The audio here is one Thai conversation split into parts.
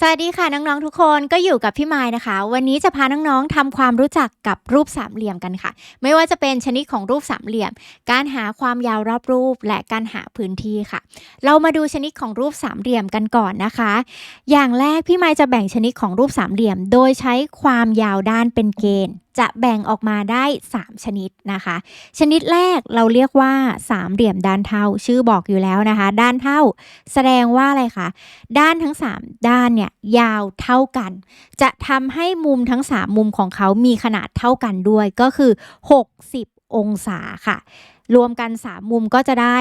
สวัสดีค่ะน้องๆทุกคนก็อยู่กับพี่ไม้นะคะ วันนี้จะพาน้องๆทำความรู้จักกับรูปสามเหลี่ยมกันค่ะ ไม่ว่าจะเป็นชนิดของรูปสามเหลี่ยม การหาความยาวรอบรูปและการหาพื้นที่ค่ะ เรามาดูชนิดของรูปสามเหลี่ยมกันก่อนนะคะ อย่างแรกพี่ไม้จะแบ่งชนิดของรูปสามเหลี่ยม โดยใช้ความยาวด้านเป็นเกณฑ์ จะแบ่งออกมาได้ 3 ชนิดนะคะ ชนิดแรกเราเรียกว่าสามเหลี่ยมด้านเท่าชื่อบอกอยู่แล้วนะคะ ด้านเท่าแสดงว่าอะไรคะด้านทั้ง 3 ด้านเนี่ยยาวเท่ากัน จะทำให้มุมทั้ง 3 มุมของเขามีขนาดเท่ากันด้วยก็คือ 60 องศาค่ะ รวมกัน 3 มุมก็จะได้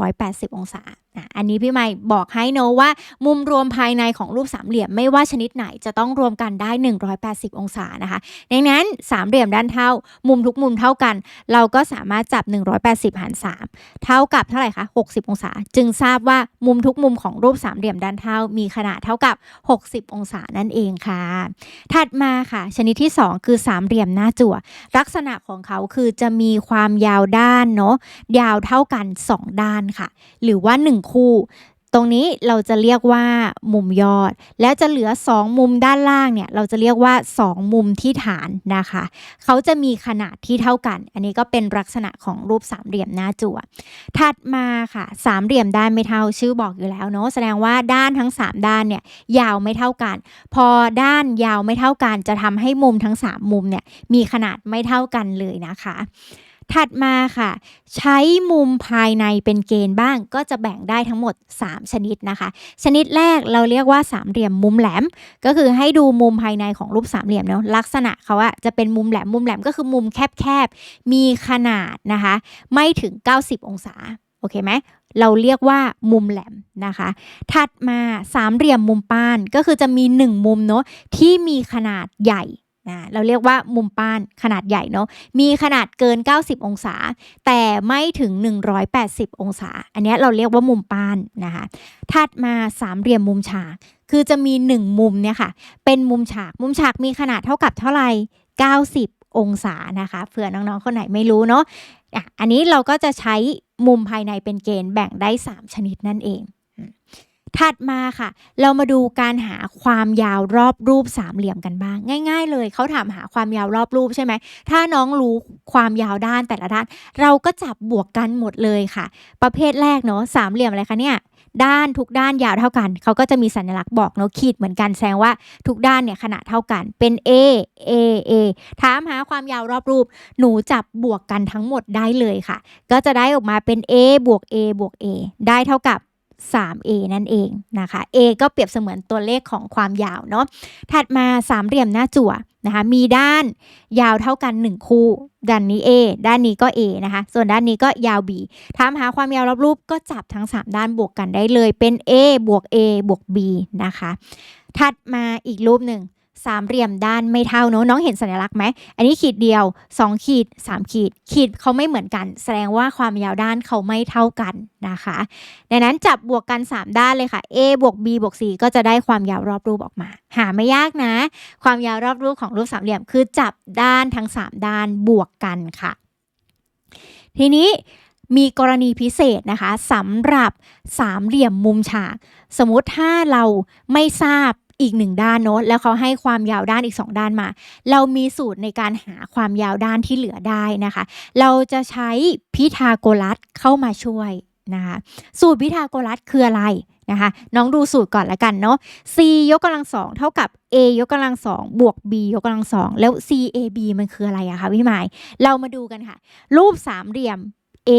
180 องศา อะอันนี้พี่ใหม่บอกให้เนะว่า มุมรวมภายในของรูปสามเหลี่ยมไม่ว่าชนิดไหนจะต้องรวมกันได้ 180 องศานะคะ ดังนั้นสามเหลี่ยมด้านเท่า มุมทุกมุมเท่ากัน เราก็สามารถจับ 180 หาร 3 เท่ากับเท่าไหร่คะ 60 องศา จึงทราบว่ามุมทุกมุมของรูปสามเหลี่ยมด้านเท่า มีขนาดเท่ากับ 60 องศานั่นเองค่ะ ถัดมาค่ะ ชนิดที่ 2 คือสามเหลี่ยมหน้าจั่ว ลักษณะของเขาคือจะมีความยาวด้านเนาะยาวเท่ากัน 2 ด้านค่ะ หรือว่า 1คู่ ตรงนี้เราจะเรียกว่ามุมยอด แล้วจะเหลือ 2 มุมด้านล่างเนี่ยเราจะเรียกว่า 2 มุมที่ฐานนะคะ เขาจะมีขนาดที่เท่ากัน อันนี้ก็เป็นลักษณะของรูปสามเหลี่ยมหน้าจั่ว ถัดมาค่ะสามเหลี่ยมด้านไม่เท่าชื่อบอกอยู่แล้วเนาะแสดงว่าด้านทั้ง 3 ด้านเนี่ยยาวไม่เท่ากัน พอด้านยาวไม่เท่ากัน จะทำให้มุมทั้ง 3 มุมเนี่ยมีขนาดไม่เท่ากันเลยนะคะ ถัดมาค่ะ ใช้มุมภายในเป็นเกณฑ์บ้าง ก็จะแบ่งได้ทั้งหมด 3 ชนิดนะคะ ชนิดแรกเราเรียกว่าสามเหลี่ยมมุมแหลม ก็คือให้ดูมุมภายในของรูปสามเหลี่ยมเนาะลักษณะเขาอะจะเป็นมุมแหลมมุมแหลมก็คือมุมแคบๆมีขนาดนะคะ ไม่ถึง 90 องศาโอเคไหมเราเรียกว่ามุมแหลมนะคะ ถัดมาสามเหลี่ยมมุมป้านก็คือจะมี 1 มุมเนาะที่มีขนาดใหญ่ นะเราเรียกว่ามุมป้านขนาดใหญ่เนาะมีขนาดเกิน 90 องศา แต่ไม่ถึง 180 องศา อันนี้เราเรียกว่ามุมป้านนะคะถัดมาสามเหลี่ยมมุมฉาก คือจะมี 1 มุมเนี่ยค่ะ เป็นมุมฉาก มุมฉากมีขนาดเท่ากับเท่าไหร่90 องศานะคะเผื่อน้องๆคนไหนไม่รู้เนาะอะอันนี้เราก็จะใช้มุมภายในเป็นเกณฑ์แบ่งได้ 3 ชนิดนั่นเอง ถัดมาค่ะ เรามาดูการหาความยาวรอบรูปสามเหลี่ยมกันบ้าง ง่าย ๆ เลยเขาถามหาความยาวรอบรูปใช่ไหม ถ้าน้องรู้ความยาวด้านแต่ละด้าน เราก็จับบวกกันหมดเลยค่ะ ประเภทแรกเนาะสามเหลี่ยมอะไรคะเนี่ยด้านทุกด้านยาวเท่ากัน เขาก็จะมีสัญลักษณ์บอกเนาะขีดเหมือนกันแสดงว่าทุกด้านเนี่ยขนาดเท่ากันเป็น A A A ถามหาความยาวรอบรูป หนูจับบวกกันทั้งหมดได้เลยค่ะ ก็จะได้ออกมาเป็น A บวก A บวก A ได้เท่ากับ 3A นั่นเองนะคะ A ก็เปรียบเสมือนตัวเลขของความยาวเนาะถัดมาสามเหลี่ยมหน้าจั่วนะคะมีด้านยาวเท่ากัน 1 คู่ ด้านนี้ A ด้านนี้ก็ A นะคะ ส่วนด้านนี้ก็ยาว B ถามหาความยาวรอบรูปก็จับทั้ง 3 ด้านบวกกันได้เลยเป็น A บวก A บวก B นะคะ ถัดมาอีกรูปหนึ่ง สามเหลี่ยมด้านไม่เท่าเนอะน้องเห็นสัญลักษณ์ไหม อันนี้ขีดเดียว 2 ขีด 3 ขีด ขีดเขาไม่เหมือนกัน แสดงว่าความยาวด้านเขาไม่เท่ากันนะคะดังนั้นจับบวกกัน 3 ด้านเลยค่ะ A บวก B บวก C ก็จะได้ความยาวรอบรูปออกมา หาไม่ยากนะ ความยาวรอบรูปของรูปสามเหลี่ยมคือจับด้านทั้ง 3 ด้านบวกกันค่ะ ทีนี้มีกรณีพิเศษนะคะสำหรับสามเหลี่ยมมุมฉาก สมมติถ้าเราไม่ทราบ อีกหนึ่งด้านเนอะแล้วเขาให้ความยาวด้านอีก 2 ด้านมา เรามีสูตรในการหาความยาวด้านที่เหลือได้นะคะ เราจะใช้พิทาโกรัสเข้ามาช่วยนะคะสูตรพิทาโกรัสคืออะไรนะคะ น้องดูสูตรก่อนละกันเนาะ c ยกกำลังสองเท่ากับ a ยกกำลังสองบวก b ยกกำลังสองแล้ว c a b มันคืออะไรอะคะพี่หมาย เรามาดูกันค่ะ รูปสามเหลี่ยม A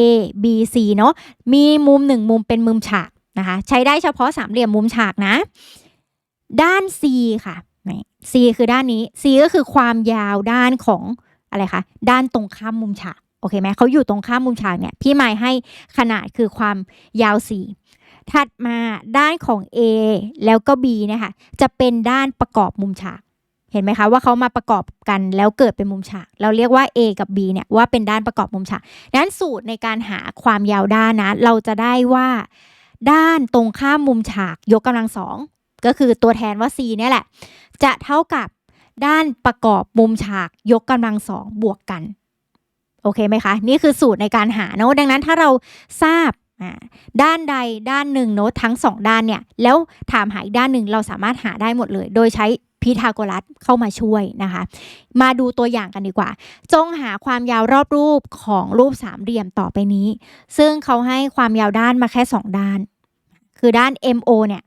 B C เนาะมีมุมหนึ่งมุมเป็นมุมฉากนะคะ ใช้ได้เฉพาะสามเหลี่ยมมุมฉากนะ ด้าน C ค่ะ C คือด้านนี้ C ก็คือความยาวด้านของอะไรคะ ด้านตรงข้ามมุมฉาก โอเคไหมเขาอยู่ตรงข้ามมุมฉากเนี่ย พี่หมายให้ขนาดคือความยาว C ถัดมาด้านของ A แล้วก็ B นะคะ จะเป็นด้านประกอบมุมฉาก เห็นไหมคะว่าเขามาประกอบกันแล้วเกิดเป็นมุมฉาก เราเรียกว่า A กับ B เนี่ยว่าเป็นด้านประกอบมุมฉากดังนั้นสูตรในการหาความยาวด้านนะ เราจะได้ว่าด้านตรงข้ามมุมฉากยกกำลังสอง ก็คือตัวแทนว่า C เนี่ยแหละ จะเท่ากับด้านประกอบมุมฉากยกกำลังสองบวกกัน โอเคไหมคะ นี่คือสูตรในการหาเนอะดังนั้นถ้าเราทราบด้านใดด้านหนึ่งเนาะทั้งสองด้านเนี่ย แล้วถามหาอีกด้านหนึ่งเราสามารถหาได้หมดเลย โดยใช้พีทาโกรัสเข้ามาช่วยนะคะ มาดูตัวอย่างกันดีกว่า จงหาความยาวรอบรูปของรูปสามเหลี่ยมต่อไปนี้ ซึ่งเขาให้ความยาวด้านมาแค่ 2 ด้าน คือด้าน MO เนี่ย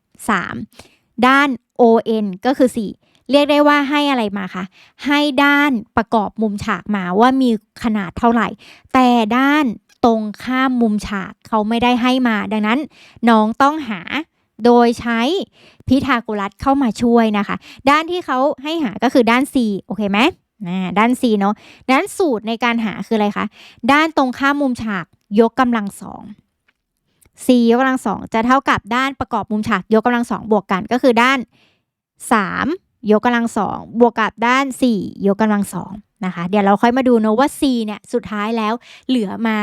3 ด้าน ON ก็คือ 4 เรียกได้ว่าให้อะไรมาคะ ให้ด้านประกอบมุมฉากมาว่ามีขนาดเท่าไหร่ แต่ด้านตรงข้ามมุมฉากเขาไม่ได้ให้มา ดังนั้นน้องต้องหาโดยใช้พิทาโกรัสเข้ามาช่วยนะคะ ด้านที่เขาให้หาก็คือด้าน C โอเคไหมนะด้าน C เนาะดังนั้นสูตรในการหาคืออะไรคะ ด้านตรงข้ามมุมฉากยกกำลังสอง C ยกกำลังสองจะเท่ากับด้านประกอบมุมฉากยกกำลังสองบวกกันก็คือด้าน 3 ยกกำลังสองบวกกับด้าน 4 ยกกำลังสองนะคะ เดี๋ยวเราค่อยมาดูเนอะว่า C เนี่ยสุดท้ายแล้วเหลือมา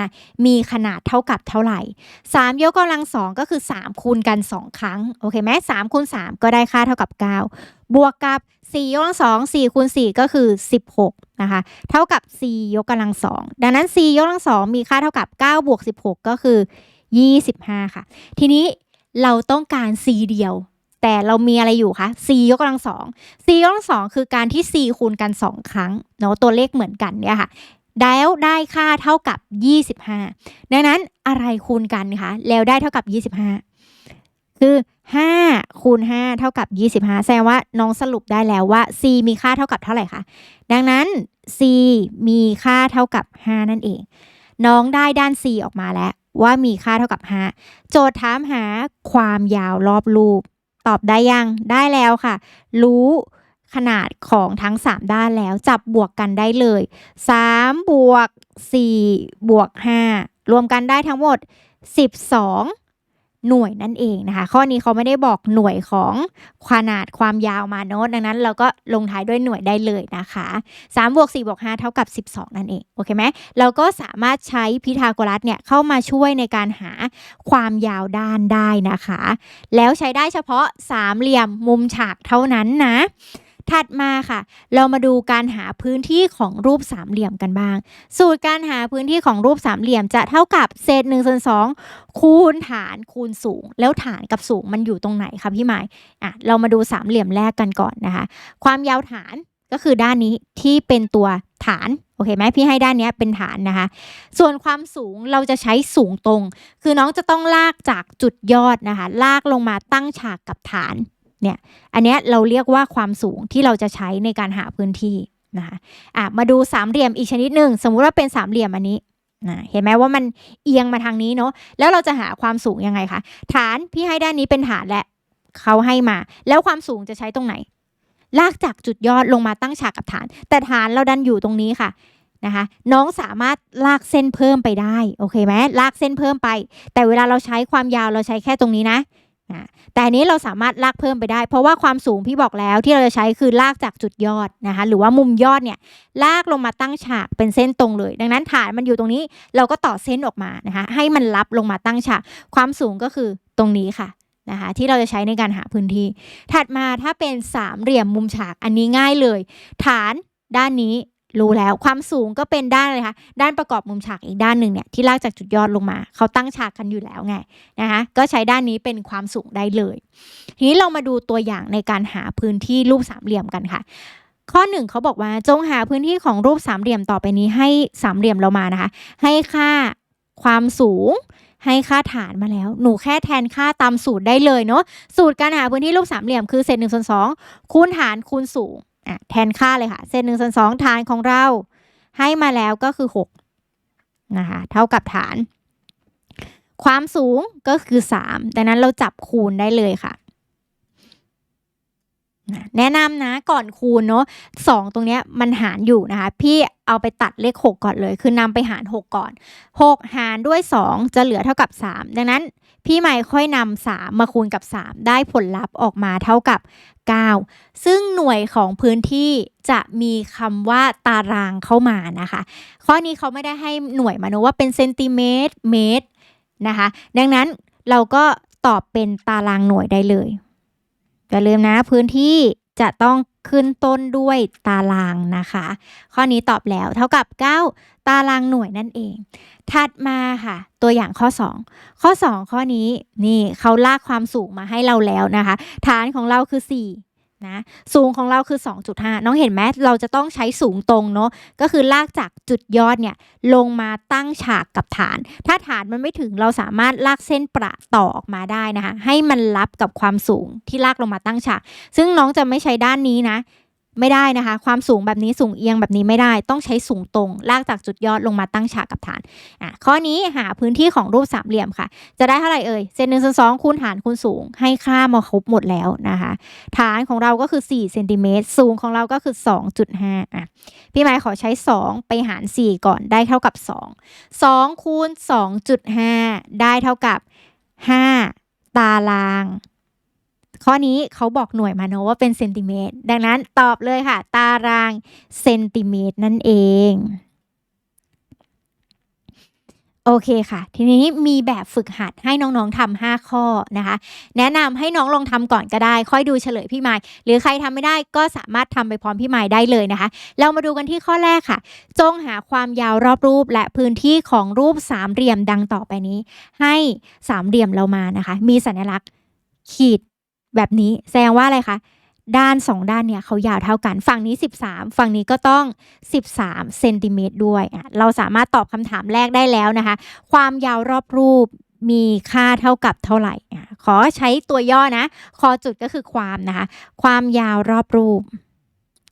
มีขนาดเท่ากับเท่าไหร่ 3 ยกกำลังสองก็คือ 3 คูณกัน 2 ครั้ง โอเคไหม3คูณ3 ก็ได้ค่าเท่ากับ 9 บวกกับ 4 ยกกำลังสอง4คูณ4 ก็คือ 16 นะคะ เท่ากับ c ยกกำลังสองดังนั้น c ยกกำลังสองมีค่าเท่ากับ 9 บวก 16 ก็คือ 25 ค่ะ ทีนี้เราต้องการ c เดียว แต่เรามีอะไรอยู่คะ c ยกกำลังสอง c ยกกำลังสองคือการที่ c คูณกัน 2 ครั้งเนาะตัวเลขเหมือนกันเนี่ยค่ะแล้วได้ค่าเท่ากับ 25 ดังนั้นอะไรคูณกันคะ แล้วได้เท่ากับ 25 คือ 5 คูณ 5 เท่ากับ 25 แสดงว่าน้องสรุปได้แล้วว่า c มีค่าเท่ากับเท่าไหร่คะ ดังนั้น c มีค่าเท่ากับ 5 นั่นเอง น้องได้ด้าน c ออกมาแล้ว ว่ามีค่าเท่ากับ 5 โจทย์ถามหาความยาวรอบรูป ตอบได้ยัง ได้แล้วค่ะ รู้ขนาดของทั้ง 3 ด้านแล้วจับบวกกันได้เลย 3 บวก 4 บวก 5 รวมกันได้ทั้งหมด 12 หน่วยนั่นเองนะคะ ข้อนี้เขาไม่ได้บอกหน่วยของขนาดความยาวมาโน้ตดังนั้น เราก็ลงท้ายด้วยหน่วยได้เลยนะคะ3บวก4บวก5เท่ากับ 12 นั่นเองโอเคไหมเราก็สามารถใช้พีทาโกรัสเนี่ยเข้ามาช่วยในการหาความยาวด้านได้นะคะ แล้วใช้ได้เฉพาะสามเหลี่ยมมุมฉากเท่านั้นนะ ถัดมาค่ะ เรามาดูการหาพื้นที่ของรูปสามเหลี่ยมกันบ้าง สูตรการหาพื้นที่ของรูปสามเหลี่ยมจะเท่ากับเศษ1ส่วน2คูณฐานคูณสูง แล้วฐานกับสูงมันอยู่ตรงไหนคะพี่หมายอะเรามาดูสามเหลี่ยมแรกกันก่อนนะคะ ความยาวฐานก็คือด้านนี้ที่เป็นตัวฐานโอเคไหมพี่ให้ด้านนี้เป็นฐานนะคะ ส่วนความสูงเราจะใช้สูงตรง คือน้องจะต้องลากจากจุดยอดนะคะ ลากลงมาตั้งฉากกับฐาน เนี่ยอันเนี้ยเราเรียกว่าความสูงที่เราจะใช้ในการหาพื้นที่นะคะอะมาดูสามเหลี่ยมอีกชนิดหนึ่งสมมุติว่าเป็นสามเหลี่ยมอันนี้นะเห็นไหมว่ามันเอียงมาทางนี้เนาะแล้วเราจะหาความสูงยังไงคะฐานพี่ให้ด้านนี้เป็นฐานและเขาให้มา แล้วความสูงจะใช้ตรงไหน ลากจากจุดยอดลงมาตั้งฉากกับฐาน แต่ฐานเราดันอยู่ตรงนี้ค่ะนะคะน้องสามารถลากเส้นเพิ่มไปได้โอเคไหมลากเส้นเพิ่มไป แต่เวลาเราใช้ความยาวเราใช้แค่ตรงนี้นะ แต่อันนี้เราสามารถลากเพิ่มไปได้ เพราะว่าความสูงพี่บอกแล้วที่เราจะใช้คือลากจากจุดยอดนะคะ หรือว่ามุมยอดเนี่ยลากลงมาตั้งฉากเป็นเส้นตรงเลย ดังนั้นฐานมันอยู่ตรงนี้เราก็ต่อเส้นออกมานะคะให้มันรับลงมาตั้งฉาก ความสูงก็คือตรงนี้ค่ะนะคะที่เราจะใช้ในการหาพื้นที่ ถัดมาถ้าเป็นสามเหลี่ยมมุมฉากอันนี้ง่ายเลย ฐานด้านนี้ รู้แล้วความสูงก็เป็นด้านเลยคะด้านประกอบมุมฉากอีกด้านหนึ่งเนี่ยที่ลากจากจุดยอดลงมา เขาตั้งฉากกันอยู่แล้วไงนะคะก็ใช้ด้านนี้เป็นความสูงได้เลย ทีนี้เรามาดูตัวอย่างในการหาพื้นที่รูปสามเหลี่ยมกันค่ะ ข้อหนึ่งเขาบอกว่าจงหาพื้นที่ของรูปสามเหลี่ยมต่อไปนี้ให้สามเหลี่ยมเรามานะคะ ให้ค่าความสูงให้ค่าฐานมาแล้ว หนูแค่แทนค่าตามสูตรได้เลยเนาะสูตรการหาพื้นที่รูปสามเหลี่ยมคือเศษหนึ่งส่วนสองคูณฐานคูณสูง อะแทนค่าเลยค่ะ เศษหนึ่งส่วนสองฐานของเราให้มาแล้วก็คือหกนะคะเท่ากับฐาน ความสูงก็คือสามดังนั้นเราจับคูณได้เลยค่ะ แนะนำนะก่อนคูณเนาะสองตรงเนี้ยมันหารอยู่นะคะ พี่เอาไปตัดเลขหกก่อนเลย คือนำไปหารหกก่อนหกหารด้วยสองจะเหลือเท่ากับสามดังนั้น พี่ใหม่ค่อยนำสามมาคูณกับสามได้ผลลัพธ์ออกมาเท่ากับ 9 ซึ่งหน่วยของพื้นที่จะมีคำว่าตารางเข้ามานะคะ ข้อนี้เขาไม่ได้ให้หน่วยมานะว่าเป็นเซนติเมตรเมตรนะคะ ดังนั้นเราก็ตอบเป็นตารางหน่วยได้เลยอย่าลืมนะพื้นที่จะต้อง ขึ้นต้นด้วยตารางนะคะ ข้อนี้ตอบแล้วเท่ากับ 9 ตารางหน่วยนั่นเอง ถัดมาค่ะ ตัวอย่างข้อ 2 ข้อ 2 ข้อนี้นี่เขาลากความสูงมาให้เราแล้วนะคะ ฐานของเราคือ 4 นะสูงของเราคือ 2.5 น้องเห็นไหมเราจะต้องใช้สูงตรงเนาะก็คือลากจากจุดยอดเนี่ยลงมาตั้งฉากกับฐาน ถ้าฐานมันไม่ถึงเราสามารถลากเส้นประต่อออกมาได้นะคะให้มันรับกับความสูงที่ลากลงมาตั้งฉาก ซึ่งน้องจะไม่ใช้ด้านนี้นะ ไม่ได้นะคะ ความสูงแบบนี้สูงเอียงแบบนี้ไม่ได้ ต้องใช้สูงตรง ลากจากจุดยอดลงมาตั้งฉากกับฐานอะข้อนี้หาพื้นที่ของรูปสามเหลี่ยมค่ะ จะได้เท่าไหร่เอ่ยเซนหนึ่งเซนสองคูณฐานคูณสูง ให้ค่ามาครบหมดแล้วนะคะ ฐานของเราก็คือ4เซนติเมตรสูงของเราก็คือ 2.5อะพี่ไม้ขอใช้ 2 ไปหาร 4 ก่อนได้เท่ากับ 2 2คูณ2.5 ได้เท่ากับ 5 ตาราง ข้อนี้เขาบอกหน่วยมาเนอะว่าเป็นเซนติเมตร ดังนั้นตอบเลยค่ะ ตารางเซนติเมตรนั่นเองโอเคค่ะ ทีนี้มีแบบฝึกหัดให้น้องๆทำ5ข้อนะคะ แนะนำให้น้องลองทำก่อนก็ได้ ค่อยดูเฉลยพี่ไม้หรือใครทำไม่ได้ก็สามารถทำไปพร้อมพี่ไม้ได้เลยนะคะ เรามาดูกันที่ข้อแรกค่ะ จงหาความยาวรอบรูปและพื้นที่ของรูปสามเหลี่ยมดังต่อไปนี้ ให้สามเหลี่ยมเรามานะคะ มีสัญลักษณ์ขีด แบบนี้แสดงว่าอะไรคะด้านสองด้านเนี่ยเขายาวเท่ากัน ฝั่งนี้ 13 ฝั่งนี้ก็ต้อง 13เซนติเมตรด้วยอะเราสามารถตอบคำถามแรกได้แล้วนะคะ ความยาวรอบรูปมีค่าเท่ากับเท่าไหร่อะขอใช้ตัวย่อนะ คอจุดก็คือความนะคะ ความยาวรอบรูป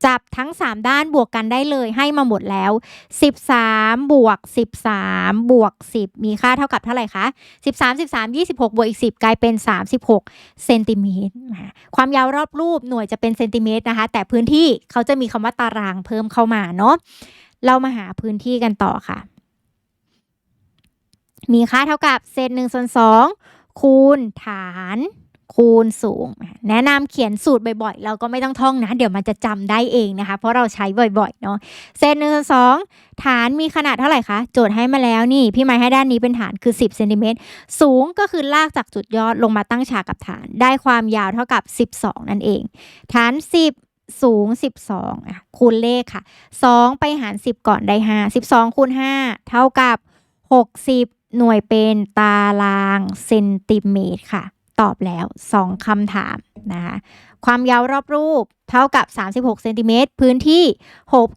จับทั้ง 3 ด้านบวกกันได้เลยให้มาหมดแล้ว 13 บวก 13 บวก 10 มีค่าเท่ากับเท่าไหร่คะ 13 13 26 บวกอีก 10 กลายเป็น 36 เซนติเมตรความยาวรอบรูปหน่วยจะเป็นเซนติเมตรนะคะ แต่พื้นที่เขาจะมีคำว่าตารางเพิ่มเข้ามาเนาะ เรามาหาพื้นที่กันต่อค่ะ มีค่าเท่ากับเศษหนึ่งส่วนสองคูณฐาน คูณสูง แนะนำเขียนสูตรบ่อยๆ เราก็ไม่ต้องท่องนะ เดี๋ยวมันจะจำได้เองนะคะ เพราะเราใช้บ่อยๆเนาะเศษหนึ่งส่วนสองฐานมีขนาดเท่าไหร่คะ โจทย์ให้มาแล้วนี่ พี่ไม้ให้ด้านนี้เป็นฐานคือ 10เซนติเมตรสูงก็คือลากจากจุดยอดลงมาตั้งฉากกับฐาน ได้ความยาวเท่ากับ 12 นั่นเอง ฐาน 10สูง 12อะคูณเลขค่ะ 2 ไปหาร 10 ก่อนได้ 5 12คูณ5เท่ากับ 60 หน่วยเป็นตารางเซนติเมตรค่ะ ตอบแล้ว 2คำถามนะคะความยาวรอบรูปเท่ากับ 36เซนติเมตรพื้นที่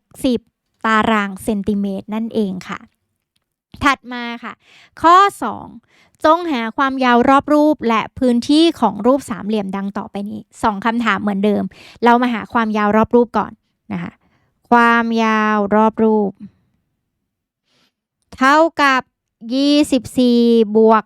60 ตารางเซนติเมตรนั่นเองค่ะ ถัดมาค่ะ ข้อ 2 จงหาความยาวรอบรูปและพื้นที่ของรูปสามเหลี่ยมดังต่อไปนี้ 2คำถามเหมือนเดิม เรามาหาความยาวรอบรูปก่อนนะคะความยาวรอบรูป เท่ากับ 24บวก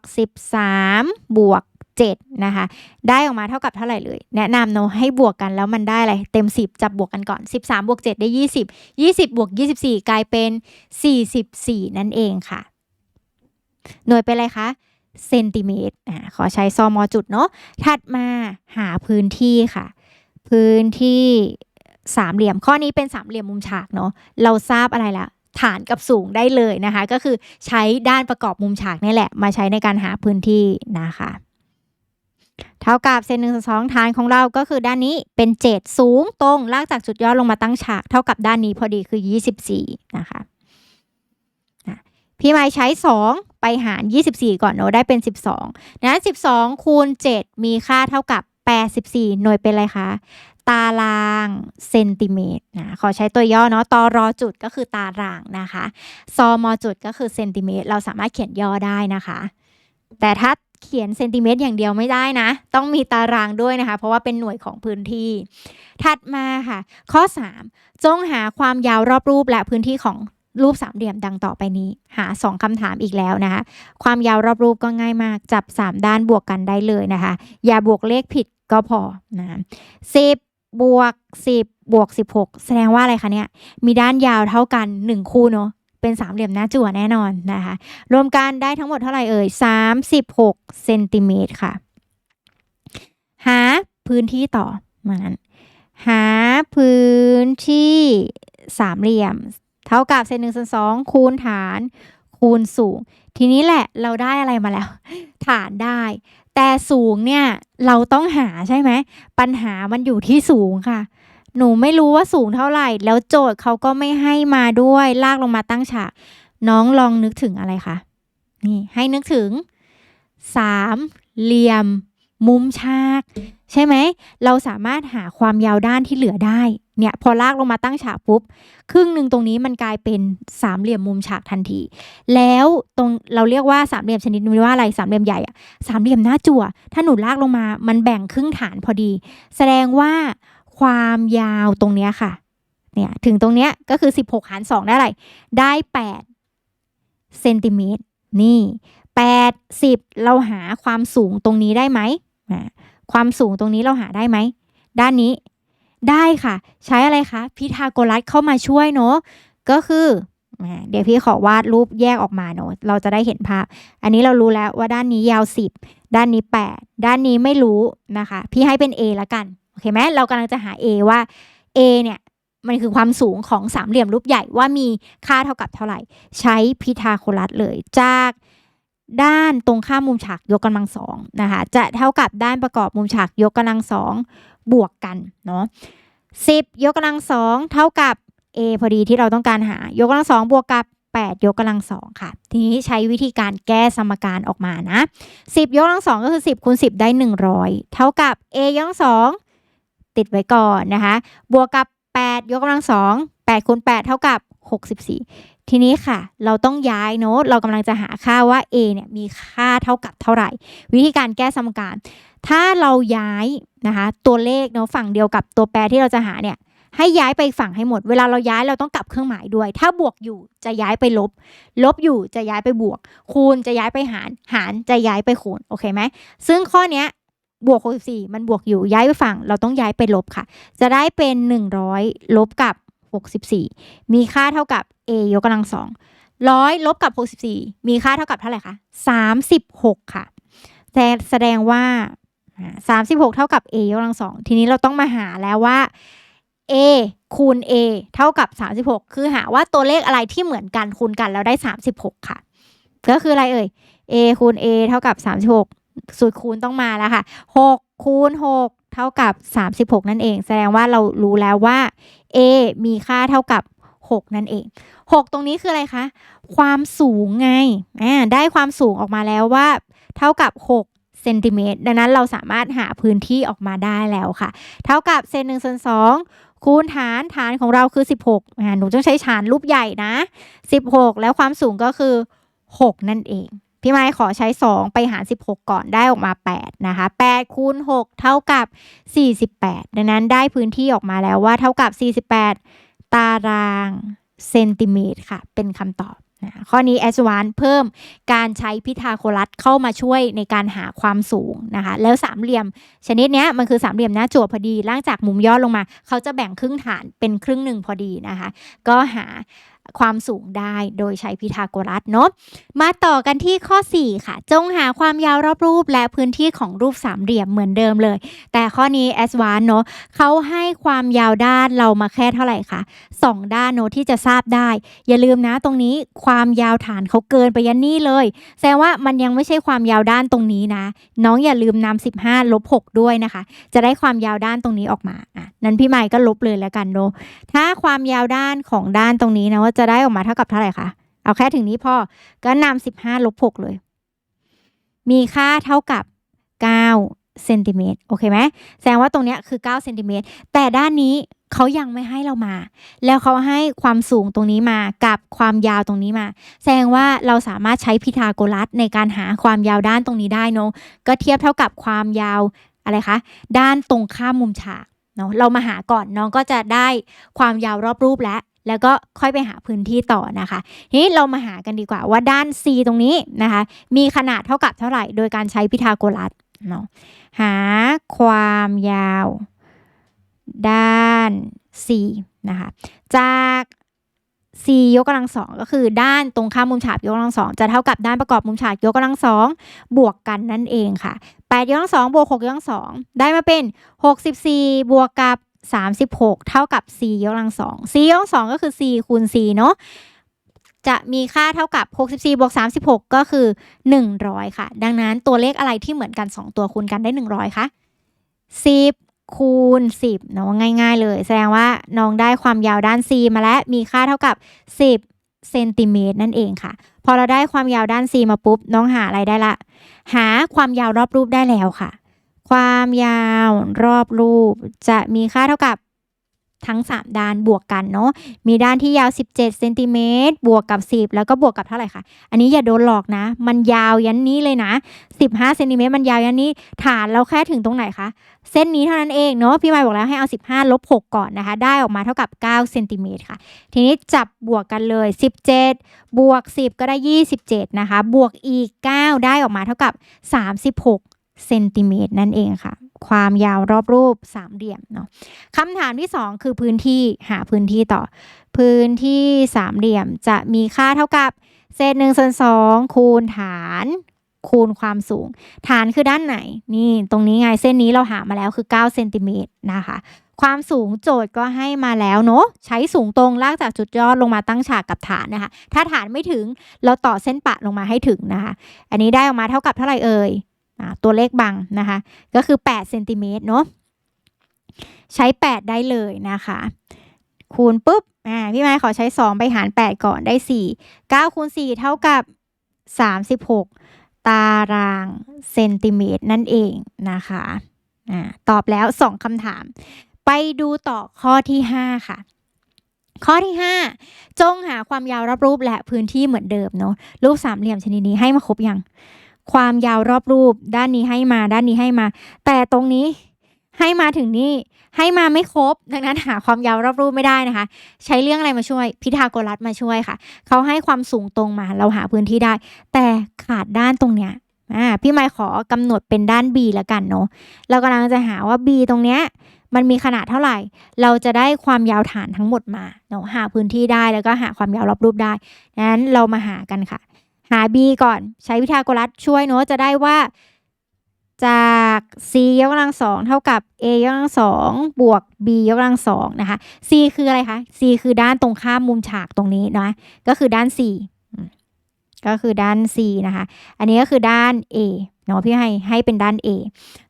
13บวก 7 นะคะ ได้ออกมาเท่ากับเท่าไหร่เลย แนะนำเนาะให้บวกกันแล้วมันได้อะไร เต็ม 10 จับบวกกันก่อน 13 บวก 7 ได้ 20 20 บวก 24 กลายเป็น 44 นั่นเองค่ะ หน่วยเป็นอะไรคะเซนติเมตรอ่าขอใช้ซอมอจุดเนาะถัดมาหาพื้นที่ค่ะ พื้นที่สามเหลี่ยมข้อนี้เป็นสามเหลี่ยมมุมฉากเนาะเราทราบอะไรละฐานกับสูงได้เลยนะคะ ก็คือใช้ด้านประกอบมุมฉากนี่แหละ มาใช้ในการหาพื้นที่นะคะ เท่ากับเซนหนึ่งส่วนสองฐานของเราก็คือด้านนี้เป็นเจ็ดสูงตรงลากจากจุดยอดลงมาตั้งฉากเท่ากับด้านนี้พอดีคือ 24 นะคะอะพี่ไม้ใช้ 2 ไปหาร 24 ก่อนเนอะได้เป็น 12นั้น12 คูณ 7 มีค่าเท่ากับ 84 หน่วยเป็นอะไรคะ ตารางเซนติเมตรนะขอใช้ตัวย่อเนาะตอรอจุดก็คือตารางนะคะ ซอมอจุดก็คือเซนติเมตร เราสามารถเขียนย่อได้นะคะ แต่ถ้า เขียนเซนติเมตรอย่างเดียวไม่ได้นะ ต้องมีตารางด้วยนะคะ เพราะว่าเป็นหน่วยของพื้นที่ ถัดมาค่ะ ข้อ 3 จงหาความยาวรอบรูปและพื้นที่ของรูปสามเหลี่ยมดังต่อไปนี้ หา 2คำถามอีกแล้วนะคะ ความยาวรอบรูปก็ง่ายมาก จับ 3 ด้านบวกกันได้เลยนะคะ อย่าบวกเลขผิดก็พอนะสิบบวกสิบบวกสิบหกแสดงว่าอะไรคะเนี่ย มีด้านยาวเท่ากัน 1 คู่เนาะ เป็นสามเหลี่ยมหน้าจั่วแน่นอนนะคะ รวมกันได้ทั้งหมดเท่าไหร่เอ่ย 36เซนติเมตรค่ะ หาพื้นที่ต่อมานั้น หาพื้นที่สามเหลี่ยม เท่ากับเซนหนึ่งส่วนสองคูณฐานคูณสูง ทีนี้แหละเราได้อะไรมาแล้ว ฐานได้ แต่สูงเนี่ยเราต้องหาใช่ไหม ปัญหามันอยู่ที่สูงค่ะ หนูไม่รู้ว่าสูงเท่าไหร่ แล้วโจทย์เขาก็ไม่ให้มาด้วย ลากลงมาตั้งฉาก น้องลองนึกถึงอะไรคะ นี่ ให้นึกถึงสามเหลี่ยม มุมฉาก ใช่ไหม เราสามารถหาความยาวด้านที่เหลือได้ เนี่ย พอลากลงมาตั้งฉากปุ๊บ ครึ่งหนึ่งตรงนี้มันกลายเป็นสามเหลี่ยมมุมฉากทันที แล้วตรงเราเรียกว่าสามเหลี่ยมชนิดนี้ว่าอะไร สามเหลี่ยมใหญ่อะสามเหลี่ยมหน้าจั่ว ถ้าหนูลากลงมา มันแบ่งครึ่งฐานพอดี แสดงว่า ความยาวตรงเนี้ยค่ะ เนี่ยถึงตรงเนี้ยก็คือ 16 หาร 2 ได้ไรได้ 8 เซนติเมตร นี่ 8 10 เราหาความสูงตรงนี้ได้ไหม ความสูงตรงนี้เราหาได้ไหม ด้านนี้ ได้ค่ะ ใช้อะไรคะพีทาโกรัสเข้ามาช่วยเนาะ ก็คือเดี๋ยวพี่ขอวาดรูปแยกออกมาเนาะเราจะได้เห็นภาพ อันนี้เรารู้แล้วว่าด้านนี้ยาว 10 ด้านนี้ 8 ด้านนี้ไม่รู้นะคะ พี่ให้เป็น A ละกัน อเคไหมเรากำลังจะหา A ว่า A เนี่ยมันคือความสูงของสามเหลี่ยมรูปใหญ่ว่ามีค่าเท่ากับเท่าไหร่ ใช้พีทาโกรัสเลยจากด้านตรงข้ามมุมฉากยกกำลังสองนะคะจะเท่ากับด้านประกอบมุมฉากยกกำลังสองบวกกันเนาะสิบยกกำลังสองเท่ากับ A พอดีที่เราต้องการหายกกำลังสองบวกกับ 8 ยกกำลังสองค่ะ ทีนี้ใช้วิธีการแก้สมการออกมานะ 10 ยกกำลังสองก็คือ 10คูณ10 ได้ 100 เท่ากับ A ยกกำลังสอง ติดไว้ก่อนนะคะ บวกกับ 8 ยกกำลังสอง8คูณ8เท่ากับ 64 ทีนี้ค่ะ เราต้องย้ายเนอะเรากำลังจะหาค่าว่า A เนี่ยมีค่าเท่ากับเท่าไหร่ วิธีการแก้สมการ ถ้าเราย้ายนะคะตัวเลขเนอะฝั่งเดียวกับตัวแปรที่เราจะหาเนี่ยให้ย้ายไปฝั่งให้หมด เวลาเราย้ายเราต้องกลับเครื่องหมายด้วย ถ้าบวกอยู่จะย้ายไปลบ ลบอยู่จะย้ายไปบวก คูณจะย้ายไปหาร หารจะย้ายไปคูณ โอเคไหม ซึ่งข้อเนี้ย บวก64มันบวกอยู่ย้ายไปฝั่ง เราต้องย้ายไปลบค่ะ จะได้เป็น 100 ลบกับ 64 มีค่าเท่ากับ a ยกกำลังสองร้อยลบกับ 64 มีค่าเท่ากับเท่าไหร่คะ36 ค่ะแต่แสดงว่า 36 เท่ากับ a ยกกำลังสองทีนี้เราต้องมาหาแล้วว่า a คูณ a เท่ากับ 36 คือหาว่าตัวเลขอะไรที่เหมือนกันคูณกันแล้วได้ 36 ค่ะ ก็คืออะไรเอ่ย a คูณ a เท่ากับ 36 สูตรคูณต้องมาแล้วค่ะ6คูณ6เท่ากับ 36 นั่นเอง แสดงว่าเรารู้แล้วว่า a มีค่าเท่ากับ 6 นั่นเอง 6 ตรงนี้คืออะไรคะ ความสูงไงอ่าได้ความสูงออกมาแล้วว่า เท่ากับ 6เซนติเมตรดังนั้นเราสามารถหาพื้นที่ออกมาได้แล้วค่ะ เท่ากับเซนหนึ่งส่วนสองคูณฐานฐานของเราคือ 16อ่าหนูต้องใช้ฐานรูปใหญ่นะ 16 แล้วความสูงก็คือ 6 นั่นเอง พี่ไม้ขอใช้ 2 ไปหาร 16 ก่อนได้ออกมา 8 นะคะ 8คูณ6เท่ากับ 48 ดังนั้นได้พื้นที่ออกมาแล้วว่าเท่ากับ 48 ตารางเซนติเมตรค่ะ เป็นคำตอบนะข้อนี้แอสวานเพิ่มการใช้พิทาโคลัสเข้ามาช่วยในการหาความสูงนะคะ แล้วสามเหลี่ยม ชนิดนี้มันคือสามเหลี่ยมหน้าจั่วพอดีล่างจากมุมยอดลงมา เขาจะแบ่งครึ่งฐานเป็นครึ่งหนึ่งพอดีนะคะ ก็หา ความสูงได้โดยใช้พิทาโกรัสเนาะมาต่อกันที่ข้อ 4 ค่ะ จงหาความยาวรอบรูปและพื้นที่ของรูปสามเหลี่ยมเหมือนเดิมเลย แต่ข้อนี้แอสวานเนาะเขาให้ความยาวด้านเรามาแค่เท่าไหร่คะ2 ด้านเนาะที่จะทราบได้ อย่าลืมนะตรงนี้ความยาวฐานเขาเกินไปยันนี่เลย แสดงว่ามันยังไม่ใช่ความยาวด้านตรงนี้นะ น้องอย่าลืมนำ15ลบ6ด้วยนะคะ จะได้ความยาวด้านตรงนี้ออกมาอะนั้นพี่ใหม่ก็ลบเลยแล้วกันเนาะถ้าความยาวด้านของด้านตรงนี้นะว่าจะได้ออกมาเท่ากับเท่าไหร่คะเอาแค่ถึงนี้พอก็นำ15ลบ6เลย มีค่าเท่ากับ9เซนติเมตรโอเคไหมแสดงว่าตรงเนี้ยคือ9เซนติเมตรแต่ด้านนี้เขายังไม่ให้เรามา แล้วเขาให้ความสูงตรงนี้มากับความยาวตรงนี้มา แสดงว่าเราสามารถใช้พิทาโกรัสในการหาความยาวด้านตรงนี้ได้เนาะก็เทียบเท่ากับความยาวอะไรคะด้านตรงข้ามมุมฉากเนาะเรามาหาก่อนน้องก็จะได้ความยาวรอบรูปแล้ว แล้วก็ค่อยไปหาพื้นที่ต่อนะคะทีนี้เรามาหากันดีกว่าว่าด้าน C ตรงนี้นะคะ มีขนาดเท่ากับเท่าไหร่ โดยการใช้พิทาโกรัสเนาะหาความยาว ด้าน C นะคะจาก C ยกกำลังสองก็คือด้านตรงข้ามมุมฉากยกกำลังสองจะเท่ากับด้านประกอบมุมฉากยกกำลังสองบวกกันนั่นเองค่ะ8ยกกำลังสองบวก6ยกกำลังสองได้มาเป็น 64 บวกกับ 36 เท่ากับ c ยกกำลังสอง c ยกกำลังสองก็คือ c คูณ c เนาะจะมีค่าเท่ากับ 64บวก36 ก็คือ 100 ค่ะ ดังนั้นตัวเลขอะไรที่เหมือนกัน 2 ตัวคูณกันได้ 100คะ10 คูณ 10เนาะง่าย ๆ เลย แสดงว่าน้องได้ความยาวด้าน c มาแล้ว มีค่าเท่ากับ 10เซนติเมตรนั่นเองค่ะ พอเราได้ความยาวด้าน c มาปุ๊บ น้องหาอะไรได้ละ หาความยาวรอบรูปได้แล้วค่ะ ความยาวรอบรูปจะมีค่าเท่ากับทั้ง 3 ด้านบวกกันเนาะ มีด้านที่ยาว 17เซนติเมตรบวกกับ 10 แล้วก็บวกกับเท่าไหร่คะ อันนี้อย่าโดนหลอกนะ มันยาวยันนี้เลยนะ 15เซนติเมตรมันยาวยันนี้ ฐานเราแค่ถึงตรงไหนคะ เส้นนี้เท่านั้นเองเนาะ พี่หมายบอกแล้วให้เอา 15ลบ6ก่อนนะคะ ได้ออกมาเท่ากับ9เซนติเมตรค่ะ ทีนี้จับบวกกันเลย 17 บวก 10 ก็ได้ 27 นะคะ บวกอีก 9 ได้ออกมาเท่ากับ 36 เซนติเมตรนั่นเองค่ะ ความยาวรอบรูปสามเหลี่ยมเนาะคำถามที่ 2 คือพื้นที่หาพื้นที่ต่อ พื้นที่สามเหลี่ยมจะมีค่าเท่ากับเศษหนึ่งส่วนสองคูณฐานคูณความสูง ฐานคือด้านไหน นี่ตรงนี้ไงเส้นนี้เราหามาแล้วคือ9เซนติเมตรนะคะ ความสูงโจทย์ก็ให้มาแล้วเนาะใช้สูงตรงลากจากจุดยอดลงมาตั้งฉากกับฐานนะคะ ถ้าฐานไม่ถึงเราต่อเส้นปะลงมาให้ถึงนะคะ อันนี้ได้ออกมาเท่ากับเท่าไหร่เอ่ย ตัวเลขบังนะคะ ก็คือ8เซนติเมตรเนาะใช้ 8 ได้เลยนะคะ คูณปุ๊บอ่าพี่ไม้ขอใช้ 2 ไปหาร 8 ก่อนได้ 4 9คูณ4เท่ากับ 36 ตารางเซนติเมตรนั่นเองนะคะอ่าตอบแล้ว 2คำถาม ไปดูต่อข้อที่ 5 ค่ะข้อที่ 5 จงหาความยาวรอบรูปและพื้นที่เหมือนเดิมเนาะรูปสามเหลี่ยมชนิดนี้ให้มาครบยัง ความยาวรอบรูป ด้านนี้ให้มา ด้านนี้ให้มา แต่ตรงนี้ให้มาถึงนี่ให้มาไม่ครบ ดังนั้นหาความยาวรอบรูปไม่ได้นะคะ ใช้เรื่องอะไรมาช่วย พิทาโกรัสมาช่วยค่ะ เขาให้ความสูงตรงมา เราหาพื้นที่ได้ แต่ขาดด้านตรงเนี้ยอ่าพี่ไมค์ขอกำหนดเป็นด้าน B แล้วกันเนาะเรากำลังจะหาว่า B ตรงเนี้ยมันมีขนาดเท่าไหร่ เราจะได้ความยาวฐานทั้งหมดมาเนาะหาพื้นที่ได้แล้วก็หาความยาวรอบรูปได้นั้นเรามาหากันค่ะ หา b ก่อนใช้วิทยาโกรัสช่วยเนอะจะได้ว่าจาก c ยกกำลังสองเท่ากับ a ยกกำลังสองบวก b ยกกำลังสองนะคะ c คืออะไรคะ c คือด้านตรงข้ามมุมฉากตรงนี้นะก็คือด้าน c ก็คือด้าน c นะคะ อันนี้ก็คือด้าน a เนาะพี่ให้ให้เป็นด้าน a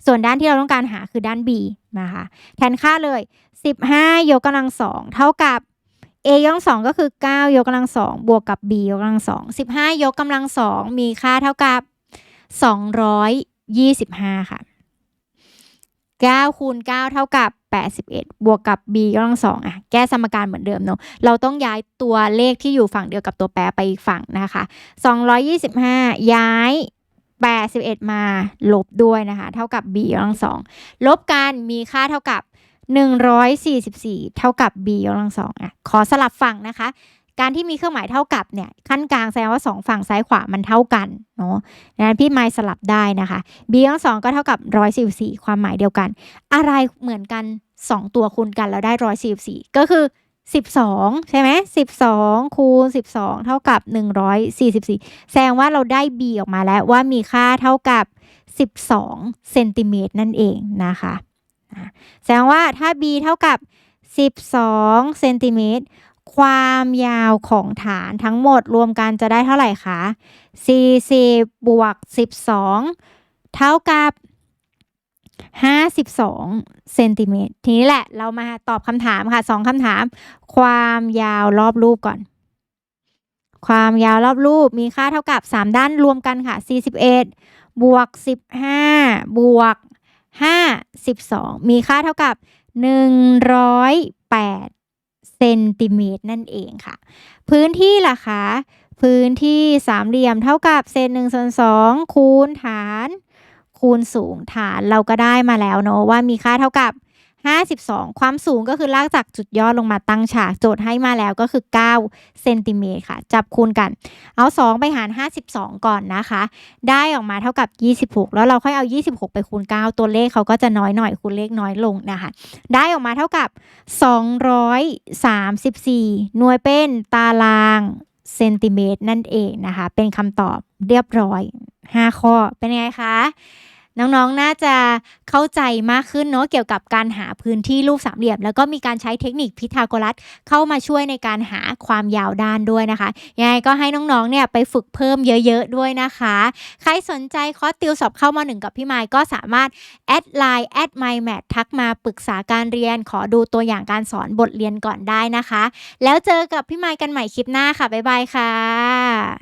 ส่วนด้านที่เราต้องการหาคือด้าน b นะคะ แทนค่าเลย 15 ยกกำลังสองเท่ากับ a ยกกำลังสองก็คือ 9 ยกกำลังสองบวกกับ b ยกกำลังสอง15 ยกกำลังสองมีค่าเท่ากับ 225 ค่ะ 9 คูณ 9 เท่ากับ 81 บวกกับ b ยกกำลังสองอะแก้สมการเหมือนเดิมเนาะเราต้องย้ายตัวเลขที่อยู่ฝั่งเดียวกับตัวแปรไปอีกฝั่งนะคะ 225 ย้าย 81 มาลบด้วยนะคะ เท่ากับ b ยกกำลังสองลบกันมีค่าเท่ากับ 144 เท่ากับ b ยกกำลังสองอะขอสลับฝั่งนะคะ การที่มีเครื่องหมายเท่ากับเนี่ยขั้นกลางแสดงว่า 2 ฝั่งซ้ายขวามันเท่ากันเนาะดังนั้นพี่ไม้สลับได้นะคะ b ยกกำลังสองก็เท่ากับ 144 ความหมายเดียวกัน อะไรเหมือนกัน 2 ตัวคูณกันแล้วได้ 144 ก็คือ 12 ใช่ไหม12 คูณ 12 เท่ากับ 144 แสดงว่าเราได้ b ออกมาแล้วว่ามีค่าเท่ากับ 12 เซนติเมตรนั่นเองนะคะอะ แสดงว่าถ้า b เท่ากับ 12เซนติเมตรความยาวของฐานทั้งหมดรวมกันจะได้เท่าไหร่คะ 40 บวก 12 เท่ากับ 52 เซนติเมตร ทีนี้แหละเรามาตอบคำถามค่ะสองคำถาม ความยาวรอบรูปก่อน ความยาวรอบรูปมีค่าเท่ากับ 3 ด้านรวมกันค่ะ 41 บวก 15 บวก 52 มีค่าเท่ากับ 108เซนติเมตรนั่นเองค่ะ พื้นที่ล่ะคะ พื้นที่สามเหลี่ยมเท่ากับเศษหนึ่งส่วนสองคูณฐาน คูณสูงฐานเราก็ได้มาแล้วเนอะว่ามีค่าเท่ากับ 52 ความสูงก็คือลากจากจุดยอดลงมาตั้งฉากโจทย์ให้มาแล้วก็คือ9เซนติเมตรค่ะ จับคูณกัน เอา 2 ไปหาร 52 ก่อนนะคะ ได้ออกมาเท่ากับ 26 แล้วเราค่อยเอา 26 ไปคูณ 9 ตัวเลขเขาก็จะน้อยหน่อยคูณเลขน้อยลงนะคะ ได้ออกมาเท่ากับ 234 หน่วยเป็นตารางเซนติเมตรนั่นเองนะคะ เป็นคำตอบเรียบร้อย 5 ข้อเป็นไงคะ น้องๆ น่าจะเข้าใจมากขึ้นเนาะเกี่ยวกับการหาพื้นที่รูปสามเหลี่ยม แล้วก็มีการใช้เทคนิค Pythagoras เข้ามาช่วยในการหาความยาวด้านด้วยนะคะยังไงก็ให้น้องๆ เนี่ยไปฝึกเพิ่มเยอะๆ ด้วยนะคะ ใครสนใจคอร์สติวสอบเข้าม1กับพี่มายก็สามารถแอดไลน์ @mymath ทักมาปรึกษาการเรียน ขอดูตัวอย่างการสอนบทเรียนก่อนได้นะคะ แล้วเจอกับพี่มายกันใหม่คลิปหน้าค่ะบ๊ายบายค่ะ